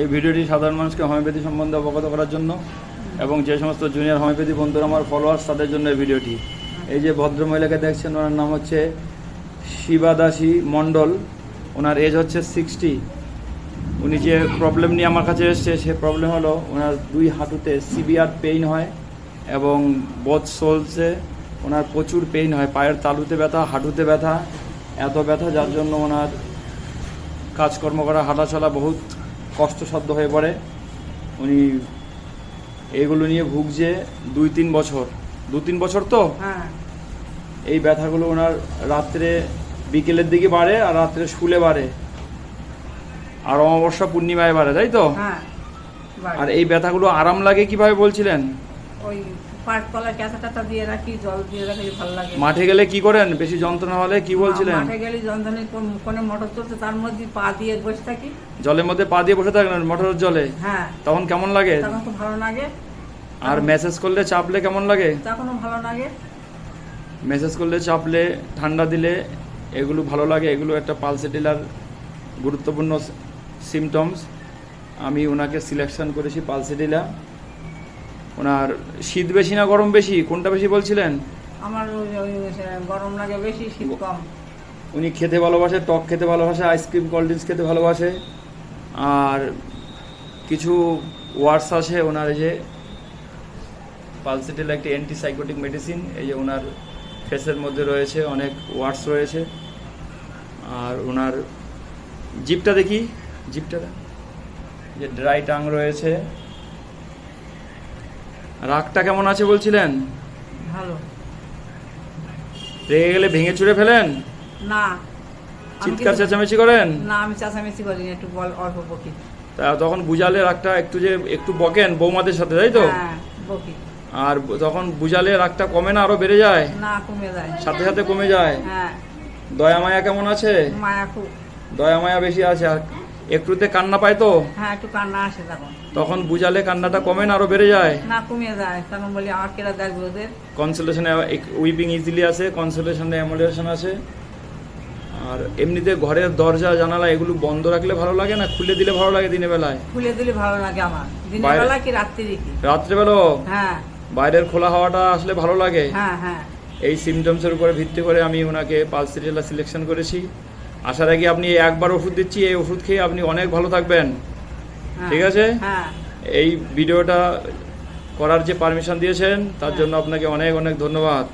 এই ভিডিওটি সাধারণ মানুষকে হোমিওপ্যাথি সম্বন্ধে অবগত করার জন্য এবং যে সমস্ত জুনিয়র হোমিওপ্যাথি বন্ধুরা আমার ফলোয়ার্স তাদের জন্য এই ভিডিওটি। এই যে ভদ্রমহিলাকে দেখছেন, ওনার নাম হচ্ছে শিবাদাসী মণ্ডল। ওনার এজ হচ্ছে সিক্সটি উনি যে প্রবলেম নিয়ে আমার কাছে এসছে, সে প্রবলেম হলো ওনার দুই হাঁটুতে সিভিয়ার পেইন হয় এবং বোথ সোলসে ওনার প্রচুর পেইন হয়। পায়ের তালুতে ব্যথা, হাঁটুতে ব্যথা, এত ব্যথা, যার জন্য ওনার কাজকর্ম করা হাঁটা চলা বহুত কষ্টসাধ্য হয়ে পড়ে। উনি এগুলো নিয়ে ভুগছে দুই তিন বছর। দু তিন বছর তো? হ্যাঁ। এই ব্যথাগুলো ওনার রাত্রে বিকেলের দিকে বাড়ে আর রাত্রে শুলে বাড়ে। আর অমাবস্যা পূর্ণিমায় বাড়ে তাই তো? হ্যাঁ আর এই ব্যথাগুলো আরাম লাগে কীভাবে বলছিলেন? ওই পাট তলায় ক্যাঁচা টাচা দিয়ে রাখি জল দিয়ে রাখি ভালো লাগে। মাঠে গেলে কি করেন? বেশি যন্ত্রণা হলে কি বলছিলেন? মাঠে গেলে যন্ত্রণে কোন মোটর চলছে তার মধ্যে পা দিয়ে বসে থাকি। জলের মধ্যে পা দিয়ে বসে থাকলেন মোটরের জলে? হ্যাঁ। তখন কেমন লাগে? তখন খুব ভালো লাগে। আর মেসেজ করলে চাপলে কেমন লাগে? তখনও ভালো লাগে। মেসেজ করলে চাপলে ঠান্ডা দিলে এগুলো ভালো লাগে। এগুলো একটা পালসেটিলার গুরুত্বপূর্ণ সিমটমস আমি ওনাকে সিলেকশন করেছি পালসেটিলা ওনার শীত বেশি না গরম বেশি? কোনটা বেশি বলছিলেন? আমার গরম লাগে বেশি শীত কম। উনি খেতে ভালোবাসে টক খেতে ভালোবাসে আইসক্রিম কোল্ড ড্রিঙ্কস খেতে ভালোবাসে। আর কিছু ওয়ার্ডস আছে ওনার এই যে পালসেটিল একটি অ্যান্টিসাইকোটিক মেডিসিন এই যে ওনার ফেসের মধ্যে রয়েছে অনেক ওয়ার্ডস রয়েছে। আর ওনার জিপটা দেখি জিপটা যে ড্রাই টাং রয়েছে। রাগটা কেমন আছে বলছিলেন? ভালো। রেগে গেলে ভেঙে চুড়ে ফেলেন? না। চিৎকার চেঁচামেচি করেন? না আমি চেঁচামেচি করি না, একটু বল অল্প বকি। তা তখন বুঝালে রাগটা একটু যে একটু বকেন বৌমাদের সাথে তাই তো? হ্যাঁ বকি। আর তখন বুঝালে রাগটা কমে না আরও বেড়ে যায়? না কমে যায়। সাথে সাথে কমে যায়? হ্যাঁ। দয়া মায়া কেমন আছে? মায়া খুব। দয়া মায়া বেশি আছে আর একটুতে কান্না পায় তো? হ্যাঁ একটু কান্না আসে তখন। তখন বুঝালে কান্নাটা কমে না আরও বেড়ে যায়? না কমে যায়। তখন বলি আমার কেরা দেখবে ওদের? কনসোলেশনে উইপিং ইজিলি আছে কনসোলেশনে অ্যামোলেশন আছে আর এমনিতে ঘরের দরজা জানালা এগুলো বন্ধ রাখলে ভালো লাগে না খুলে দিলে ভালো লাগে দিনের বেলায়? খুলে দিলে ভালো লাগে আমার। দিনের বেলা কি রাত্রি কি? রাত্রেবেলাও হ্যাঁ। বাইরের খোলা হাওয়াটা আসলে ভালো লাগে। হ্যাঁ হ্যাঁ। এই সিমটমসের উপরে ভিত্তি করে আমি ওনাকে পালসিটেলা সিলেকশন করেছি। আসার রাখি আপনি একবার ওষুধ দিচ্ছি এই ওষুধ খেয়ে আপনি অনেক ভালো থাকবেন হ্যাঁ। ঠিক আছে? হ্যাঁ এই ভিডিওটা করার যে পারমিশন দিয়েছেন তার হ্যাঁ। জন্য আপনাকে অনেক অনেক ধন্যবাদ